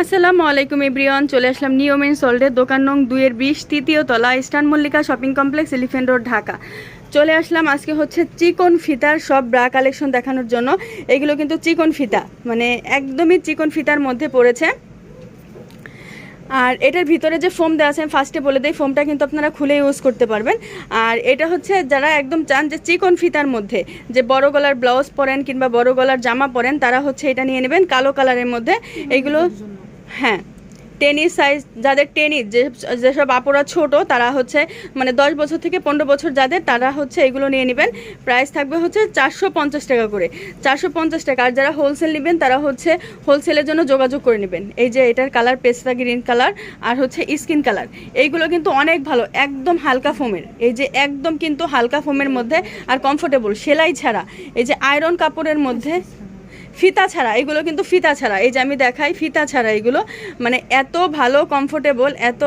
আসসালামু আলাইকুম এভরিওয়ান, চলে আসলাম নিয়মেন সল্টের দোকান নং দুইয়ের বিশ, তৃতীয় তলা, eastern Mallika shopping complex elephant road, Dhaka. চলে আসলাম, আজকে হচ্ছে চিকন ফিতার সব ব্রা কালেকশন দেখানোর জন্য। এগুলো কিন্তু চিকন ফিতা মানে একদমই চিকন ফিতার মধ্যে পড়েছে। আর এটার ভিতরে যে ফোম দেওয়া আছে ফার্স্টে বলে দিই, ফোমটা কিন্তু আপনারা খুলে ইউজ করতে পারবেন। আর এটা হচ্ছে যারা একদম চান যে চিকন ফিতার মধ্যে, যে বড় গলার ব্লাউজ পরেন কিংবা বড় গলার জামা পরেন, তারা হচ্ছে এটা নিয়ে নেবেন কালো কালারের মধ্যে। এইগুলো হ্যাঁ টেনিস সাইজ যাদের টেনিস, যে, যেসব আপুরা ছোট, তারা হচ্ছে মানে দশ বছর থেকে পনেরো বছর যাদের, তারা হচ্ছে এগুলো নিয়ে নেবেন। প্রাইস থাকবে হচ্ছে চারশো পঞ্চাশ টাকা করে। চারশো পঞ্চাশ টাকা। আর যারা হোলসেল নেবেন, তারা হচ্ছে হোলসেলের জন্য যোগাযোগ করে নেবেন। এই যে, এটার কালার পেস্তা গ্রিন কালার আর হচ্ছে স্কিন কালার এইগুলো কিন্তু অনেক ভালো, একদম হালকা ফোমের এই যে, একদম কিন্তু হালকা ফোমের মধ্যে আর কমফোর্টেবল সেলাই ছাড়া। এই যে আয়রন কাপড়ের মধ্যে ফিতা ছাড়া এগুলো কিন্তু ফিতা ছাড়া। এই যে আমি দেখাই ফিতা ছাড়া এগুলো। মানে এত ভালো কমফোর্টেবল এত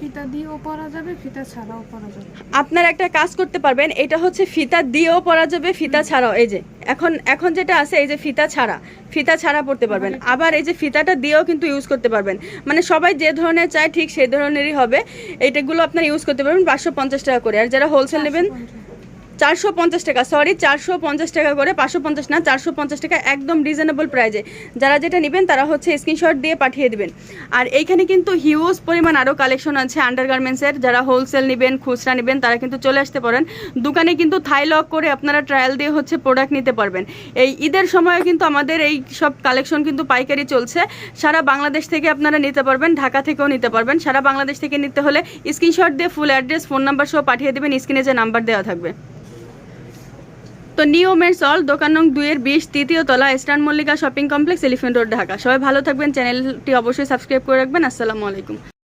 ফিতা দিয়েও পরা যাবে ফিতা ছাড়াও পরা যাবে। আপনারা একটা কাজ করতে পারবেন এটা হচ্ছে ফিতা দিয়েও পরা যাবে ফিতা ছাড়াও। এই যে এখন এখন যেটা আছে এই যে ফিতা ছাড়া ফিতা ছাড়া পড়তে পারবেন। আবার এই যে ফিতাটা দিয়েও কিন্তু ইউজ করতে পারবেন। মানে সবাই যে ধরনের চায় ঠিক সেই ধরনেরই হবে। এইটাগুলো আপনারা ইউজ করতে পারবেন পাঁচশো পঞ্চাশ টাকা করে। আর যারা হোলসেল নেবেন চারশো পঞ্চাশ টাকা সরি চারশো পঞ্চাশ টাকা করে পাঁচশো পঞ্চাশ না, চারশো পঞ্চাশ টাকা একদম রিজনেবল প্রাইজে যারা যেটা নেবেন তারা হচ্ছে স্ক্রিনশট দিয়ে পাঠিয়ে দেবেন। আর এইখানে কিন্তু হিউজ পরিমাণ আরও কালেকশন আছে আন্ডারগার্মেন্টসের যারা হোলসেল নেবেন, খুচরা নেবেন, তারা কিন্তু চলে আসতে পারেন। দোকানে কিন্তু থাই লক করে আপনারা ট্রায়াল দিয়ে হচ্ছে প্রোডাক্ট নিতে পারবেন। এই ঈদের সময় কিন্তু আমাদের এই সব কালেকশন কিন্তু পাইকারি চলছে। সারা বাংলাদেশ থেকে আপনারা নিতে পারবেন, ঢাকা থেকেও নিতে পারবেন। সারা বাংলাদেশ থেকে নিতে হলে স্ক্রিনশট দিয়ে ফুল অ্যাড্রেস ফোন নাম্বার সহ পাঠিয়ে দেবেন স্ক্রিনে যে নাম্বার দেওয়া থাকবে। তো নিউ নিয়মের সল দোকান নং দুইয়ের বিশ, তৃতীয় তলা eastern Mallika shopping complex, elephant road, Dhaka. সবাই ভালো থাকবেন, চ্যানেলটি অবশ্যই সাবস্ক্রাইব করে রাখবেন। আসসালামু আলাইকুম।